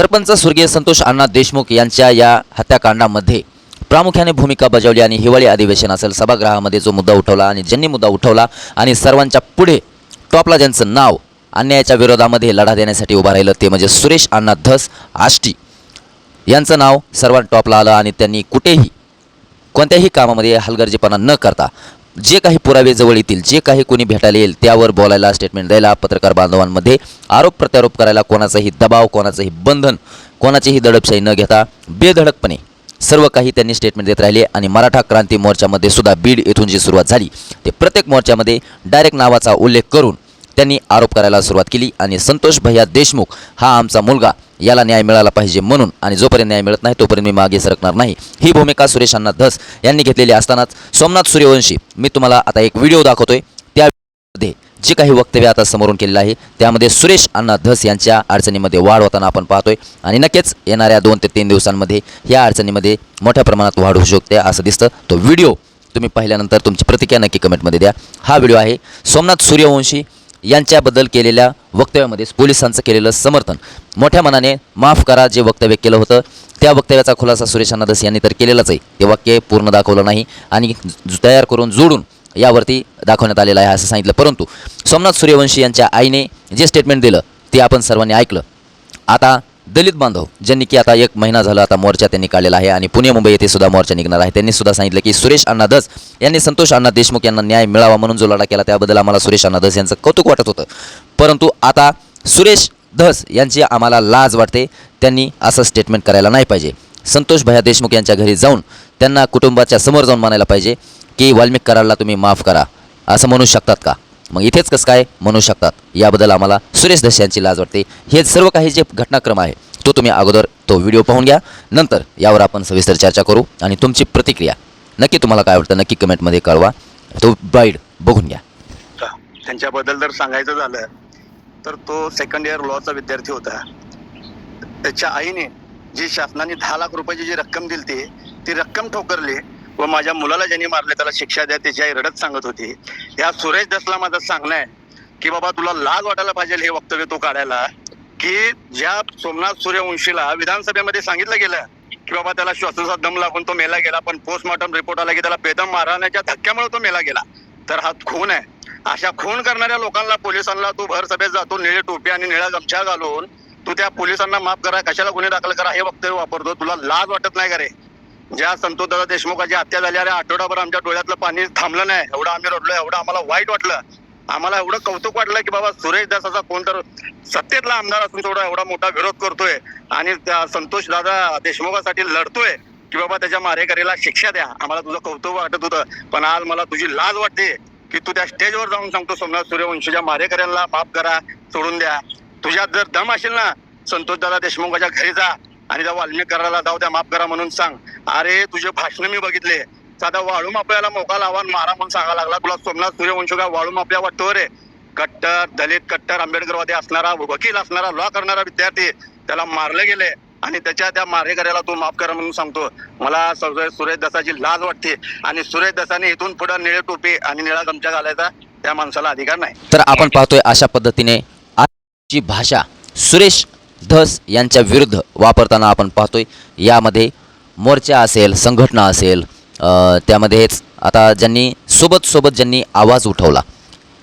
सरपंच स्वर्गीय संतोष अण्णा देशमुख यांच्या या हत्याकांडामध्ये प्रामुख्याने भूमिका बजावली आणि हिवाळी अधिवेशन असेल सभागृहामध्ये जो मुद्दा उठवला आणि ज्यांनी मुद्दा उठवला आणि सर्वांच्या पुढे टॉपला ज्यांचं नाव अन्यायाच्या विरोधामध्ये लढा देण्यासाठी उभं राहिलं ते म्हणजे सुरेश अण्णा धस आष्टी. यांचं नाव सर्वात टॉपला आलं आणि त्यांनी कुठेही कोणत्याही कामामध्ये हलगर्जीपणा न करता जे काही पुरावे जवळ येतील जे काही कोणी भेटायला येईल त्यावर बोलायला स्टेटमेंट द्यायला पत्रकार बांधवांमध्ये आरोप प्रत्यारोप करायला कोणाचाही दबाव कोणाचंही बंधन कोणाचीही दडपशाही न घेता बेधडकपणे सर्व काही त्यांनी स्टेटमेंट देत राहिले आणि मराठा क्रांती मोर्चामध्ये सुद्धा बीड येथून जी सुरुवात झाली ते प्रत्येक मोर्चामध्ये डायरेक्ट नावाचा उल्लेख करून त्यांनी आरोप करायला सुरुवात केली आणि संतोष भैया देशमुख हा आमचा मुलगा याला न्याय मिळाला पाहिजे म्हणून आणि जोपर्यंत न्याय मिळत नाही तोपर्यंत मी मागे सरकणार नाही. ही भूमिका सुरेश अण्णा धस यांनी घेतलेली असतानाच सोमनाथ सूर्यवंशी मी तुम्हाला आता एक व्हिडिओ दाखवतोय. त्यामध्ये जे काही वक्तव्य आता समोरून केलेलं आहे त्यामध्ये सुरेश अण्णा धस यांच्या अडचणीमध्ये वाढ होताना आपण पाहतोय आणि नक्कीच येणाऱ्या दोन ते तीन दिवसांमध्ये या अडचणीमध्ये मोठ्या प्रमाणात वाढ होऊ शकते असं दिसतं. तो व्हिडिओ तुम्ही पाहिल्यानंतर तुमची प्रतिक्रिया नक्की कमेंटमध्ये द्या. हा व्हिडिओ आहे सोमनाथ सूर्यवंशी यांच्याबद्दल केलेल्या वक्तव्यामध्ये पोलिसांचं केलेलं समर्थन. मोठ्या मनाने माफ करा जे वक्तव्य केलं होतं त्या वक्तव्याचा खुलासा सुरेश अनादस यांनी तर केलेलाच आहे. ते वाक्य पूर्ण दाखवलं नाही आणि तयार करून जोडून यावरती दाखवण्यात आलेलं आहे असं सांगितलं. परंतु सोमनाथ सूर्यवंशी यांच्या आईने जे स्टेटमेंट दिलं ते आपण सर्वांनी ऐकलं. आता दलित बांधव ज्यांनी की आता एक महिना झाला आता मोर्चा त्यांनी काढलेला आहे आणि पुणे मुंबई येथे सुद्धा मोर्चा निघणार आहे. त्यांनी सुद्धा सांगितलं की सुरेश अण्णा धस यांनी संतोष अण्णा देशमुख यांना न्याय मिळावा म्हणून जो लढा केला त्याबद्दल आम्हाला सुरेश अण्णा धस यांचं कौतुक वाटत होतं. परंतु आता सुरेश धस यांची आम्हाला लाज वाटते. त्यांनी असं स्टेटमेंट करायला नाही पाहिजे. संतोष भया देशमुख यांच्या घरी जाऊन त्यांना कुटुंबाच्या समोर जाऊन म्हणायला पाहिजे की वाल्मिक कराडला तुम्ही माफ करा. असं म्हणू शकतात का? मग इथेच कसं काय म्हणू शकतात? याबद्दल आम्हाला सुरेश धस यांची लाज वाटते. हे सर्व काही जे घटनाक्रम आहे तो तुम्ही अगोदर तो व्हिडिओ पाहून घ्या. नंतर यावर आपण सविस्तर चर्चा करू आणि तुमची प्रतिक्रिया. नक्की तुम्हाला काय वाटतं? नक्की कमेंटमध्ये कळवा. तो बाईड बघून घ्या. त्यांच्याबद्दल जर सांगायचं झालं तर तो सेकंड इयर लॉचा विद्यार्थी होता. त्याच्या आईने जी शासनाने दहा लाख रुपयाची जी रक्कम दिली ती रक्कम ठोकरली. व माझ्या मुलाला ज्यांनी मारले त्याला शिक्षा द्या त्याची आई रडत सांगत होती. ह्या सुरेश दसला माझं सांगणं आहे की बाबा तुला लाज वाटायला पाहिजे हे वक्तव्य तो काढायला की ज्या सोमनाथ सूर्यवंशीला विधानसभेमध्ये सांगितलं गेलं की बाबा त्याला श्वासाचा दम लागून तो मेला गेला पण पोस्टमॉर्टम रिपोर्ट आला की त्याला बेदम मारण्याच्या धक्क्यामुळे तो मेला गेला. तर हा खून आहे. अशा खून करणाऱ्या लोकांना पोलिसांना तू भर सभेत जातो निळे टोपी आणि निळा गमछा घालून तू त्या पोलिसांना माफ करा कशाला गुन्हे दाखल करा हे वक्तव्य वापरतो तुला लाज वाटत नाही का रे? ज्या संतोषदादा देशमुखाची हत्या झाली अरे आठवडाभर आमच्या डोळ्यातलं पाणी थांबलं नाही एवढं आम्ही रडलो एवढं आम्हाला वाईट वाटलं. आम्हाला एवढं कौतुक वाटलं की बाबा सुरेश दासाचा कोण तर सत्तेतला आमदार असून तेवढा एवढा मोठा विरोध करतोय आणि त्या संतोष दादा देशमुखासाठी लढतोय की बाबा त्याच्या मारेकरीला शिक्षा द्या. आम्हाला तुझं कौतुक वाटत होतं पण आज मला तुझी लाज वाटते की तू त्या स्टेजवर जाऊन सांगतो सोमनाथ सूर्यवंशीच्या मारेकऱ्यांना माफ करा सोडून द्या. तुझ्यात जर दम असेल ना संतोष दादा देशमुखाच्या घरी जा आणि त्या वाल्मिक करायला जाऊ द्या माफ करा म्हणून सांग. अरे तुझे भाषण मी बघितले. साधा वाळू मापयाला मोका लावा मारा म्हणून सांगा लागला तुला सोमनाथ सूर्यवंशी का वाळू मापया वाटतो रे? कट्टर दलित कट्टर आंबेडकरवादी असणारा वकील असणारा लॉ करणारा विद्यार्थी त्याला मारले गेले आणि त्याच्या त्या मारेकऱ्याला तू माफ करा म्हणून सांगतो. मला सुरेश दसाची लाज वाटते आणि सुरेश दसाने इथून पुढे निळे टोपी आणि निळा गमछा घालायचा त्या माणसाला अधिकार नाही. तर आपण पाहतोय अशा पद्धतीने आजची भाषा सुरेश धस यांच्या विरुद्ध वापरताना आपण पाहतोय. यामध्ये मोर्चा असेल संघटना असेल त्यामध्येच आता ज्यांनी सोबत सोबत ज्यांनी आवाज उठवला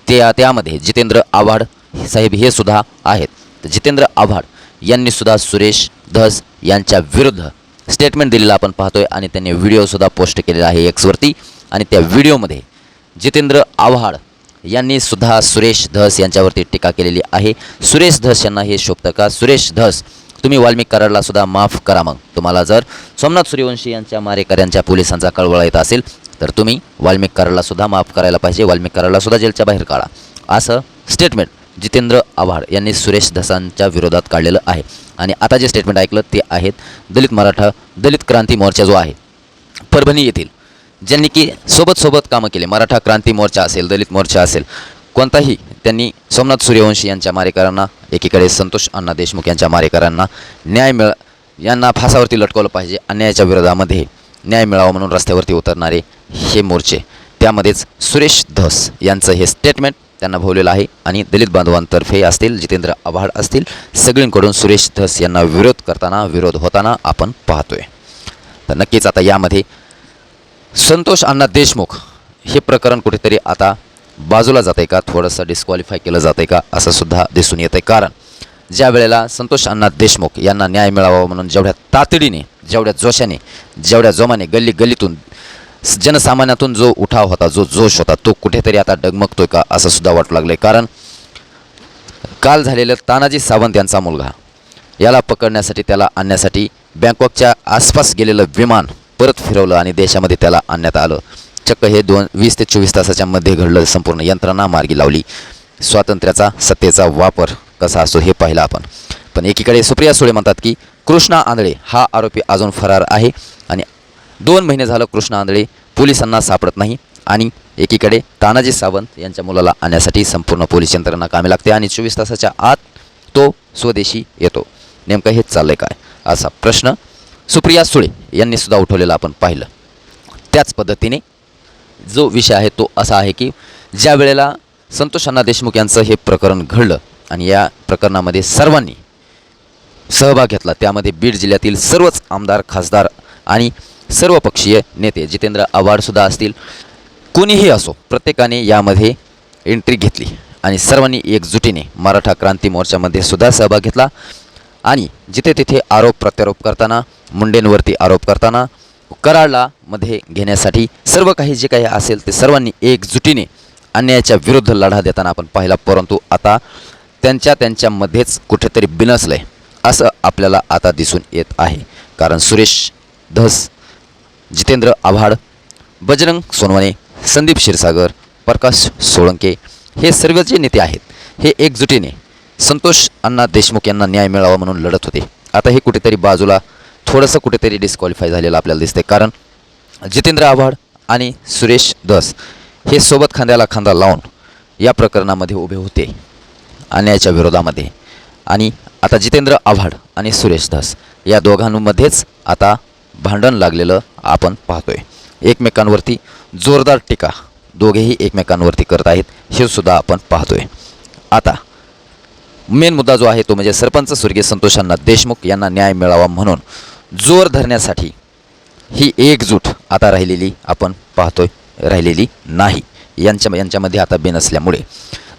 ते त्यामध्ये जितेंद्र आव्हाड साहेब हे सुद्धा आहेत. जितेंद्र आव्हाड यांनी सुद्धा सुरेश धस यांच्या विरुद्ध स्टेटमेंट दिलेलं आपण पाहतोय आणि त्यांनी व्हिडिओसुद्धा पोस्ट केलेला आहे एक्सवरती आणि त्या व्हिडिओमध्ये जितेंद्र आव्हाड यांनी सुद्धा सुरेश धस यांच्यावरती टीका केलेली आहे. सुरेश धस यांना हे शोभतं का? सुरेश धस तुम्ही वाल्मिक कराडला सुद्धा माफ करा मग. तुम्हाला जर सोमनाथ सूर्यवंशी यांच्या मारेकऱ्यांच्या पोलिसांचा कळवळा येत असेल तर तुम्ही वाल्मिक कराडला सुद्धा माफ करायला पाहिजे. वाल्मिक कराडला सुद्धा जेलच्या बाहेर काढा. असं स्टेटमेंट जितेंद्र आव्हाड यांनी सुरेश धसांच्या विरोधात काढलेलं आहे. आणि आता जे स्टेटमेंट ऐकलं ते आहेत दलित मराठा दलित क्रांती मोर्चा जो आहे परभणी येथील ज्यांनी की सोबत सोबत कामं केले. मराठा क्रांती मोर्चा असेल दलित मोर्चा असेल कोणताही त्यांनी सोमनाथ सूर्यवंशी यांच्या मारेकरांना एकीकडे संतोष अण्णा देशमुख यांच्या मारेकरांना न्याय मिळ यांना फासावरती लटकवलं पाहिजे अन्यायाच्या विरोधामध्ये न्याय मिळावा म्हणून रस्त्यावरती उतरणारे हे मोर्चे. त्यामध्येच सुरेश धस यांचं हे स्टेटमेंट त्यांना भोवलेलं आहे आणि दलित बांधवांतर्फे असतील जितेंद्र आव्हाड असतील सगळींकडून सुरेश धस यांना विरोध करताना विरोध होताना आपण पाहतोय. तर नक्कीच आता यामध्ये संतोष अण्णा देशमुख हे प्रकरण कुठेतरी आता बाजूला जात आहे का? थोडंसं डिस्क्वालिफाय केलं जात आहे का? असं सुद्धा दिसून येतं आहे कारण ज्या वेळेला संतोष अण्णा देशमुख यांना न्याय मिळावा म्हणून जेवढ्या तातडीने जेवढ्या जोशाने जेवढ्या जोमाने गल्ली गल्लीतून जनसामान्यातून जो उठाव होता जो जोश होता तो कुठेतरी आता डगमगतोय का? असं सुद्धा वाटू लागलं आहे कारण काल झालेलं तानाजी सावंत यांचा मुलगा याला पकडण्यासाठी त्याला आणण्यासाठी बँकॉकच्या आसपास गेलेलं विमान परत फिरवलं आणि देशामध्ये त्याला आणण्यात आलं. चक्क हे दोन वीस ते चोवीस तासाच्या मध्ये घडलं संपूर्ण यंत्रणा मार्गी लावली. स्वातंत्र्याचा सत्तेचा वापर कसा असतो हे पाहिलं आपण. पण एकीकडे सुप्रिया सुळे म्हणतात की कृष्णा आंधळे हा आरोपी अजून फरार आहे आणि दोन महिने झालं कृष्णा आंधळे पोलिसांना सापडत नाही आणि एकीकडे तानाजी सावंत यांच्या मुलाला आणण्यासाठी संपूर्ण पोलीस यंत्रणा कामी लागते आणि चोवीस तासाच्या आत तो स्वदेशी येतो. नेमकं हेच चाललंय काय? असा प्रश्न सुप्रिया सुळे यांनी सुद्धा उठवलेला आपण पाहिलं. त्याच पद्धतीने जो विषय आहे तो असा आहे की ज्या वेळेला संतोष अण्णा देशमुख यांचं हे प्रकरण घडलं आणि या प्रकरणामध्ये सर्वांनी सहभाग घेतला त्यामध्ये बीड जिल्ह्यातील सर्वच आमदार खासदार आणि सर्व पक्षीय नेते जितेंद्र आव्हाडसुद्धा असतील कोणीही असो प्रत्येकाने यामध्ये एंट्री घेतली आणि सर्वांनी एकजुटीने मराठा क्रांती मोर्चामध्ये सुद्धा सहभाग घेतला आणि जिथे तिथे आरोप प्रत्यारोप करताना मुंडेंवरती आरोप करताना कराडला मध्ये घेण्यासाठी सर्व काही जे काही असेल ते सर्वांनी एकजुटीने अन्यायाच्या विरुद्ध लढा देताना आपण पाहिला. परंतु आता त्यांच्या त्यांच्यामध्येच कुठेतरी बिनसलं आहे असं आपल्याला आता दिसून येत आहे. कारण सुरेश धस जितेंद्र आव्हाड बजरंग सोनवणे संदीप क्षीरसागर प्रकाश सोळंके हे सर्व जे नेते आहेत हे एकजुटीने संतोष अण्णा देशमुख यांना न्याय मिळावा म्हणून लढत होते. आता हे कुठेतरी बाजूला थोडंसं कुठेतरी डिस्क्वालिफाय झालेलं आपल्याला दिसते कारण जितेंद्र आव्हाड आणि सुरेश दस हे सोबत खांद्याला खांदा लावून या प्रकरणामध्ये उभे होते. अन्यायाच्या विरोधामध्ये. आणि आता जितेंद्र आव्हाड आणि सुरेश दास या दोघांमध्येच आता भांडण लागलेलं आपण पाहतोय. एकमेकांवरती जोरदार टीका दोघेही एकमेकांवरती करत आहेत हे सुद्धा आपण पाहतोय. आता मेन मुद्दा जो आहे तो म्हणजे सरपंच स्वर्गीय संतोषांना देशमुख यांना न्याय मिळावा म्हणून जोर धरण्यासाठी ही एकजूट आता राहिलेली आपण पाहतोय राहिलेली नाही. यांच्या यांच्यामध्ये आता बेनसल्यामुळे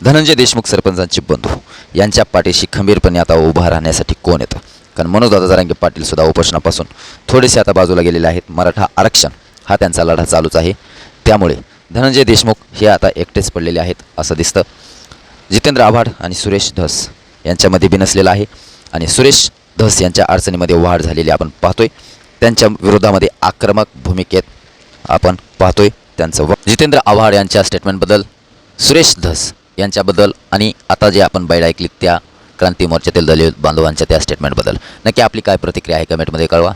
धनंजय देशमुख सरपंचांचे बंधू यांच्या पाठीशी खंबीरपणे आता उभा राहण्यासाठी कोण येतं? कारण मनोजदादा जरांगे पाटील सुद्धा उपोषणापासून थोडेसे आता बाजूला गेलेले आहेत. मराठा आरक्षण हा त्यांचा लढा चालूच आहे. त्यामुळे धनंजय देशमुख हे आता एकटेच पडलेले आहेत असं दिसतं. जितेंद्र आव्हाड आणि सुरेश धस यांच्यामध्ये बिनसलेला आहे. आणि सुरेश धस यांच्या अडचणीमध्ये वाढ झालेली आपण पाहतोय. त्यांच्या विरोधामध्ये आक्रमक भूमिकेत आपण पाहतोय. त्यांचं व जितेंद्र आव्हाड यांच्या स्टेटमेंटबद्दल सुरेश धस यांच्याबद्दल आणि आता जे आपण बाईट ऐकली त्या क्रांती मोर्चातील दलित बांधवांच्या त्या स्टेटमेंटबद्दल नक्की आपली काय प्रतिक्रिया आहे कमेंटमध्ये कळवा.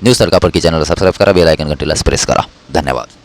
न्यूज तडकापडकी चॅनलला सबस्क्राईब करा बेल आयकन घंटीला प्रेस करा. धन्यवाद.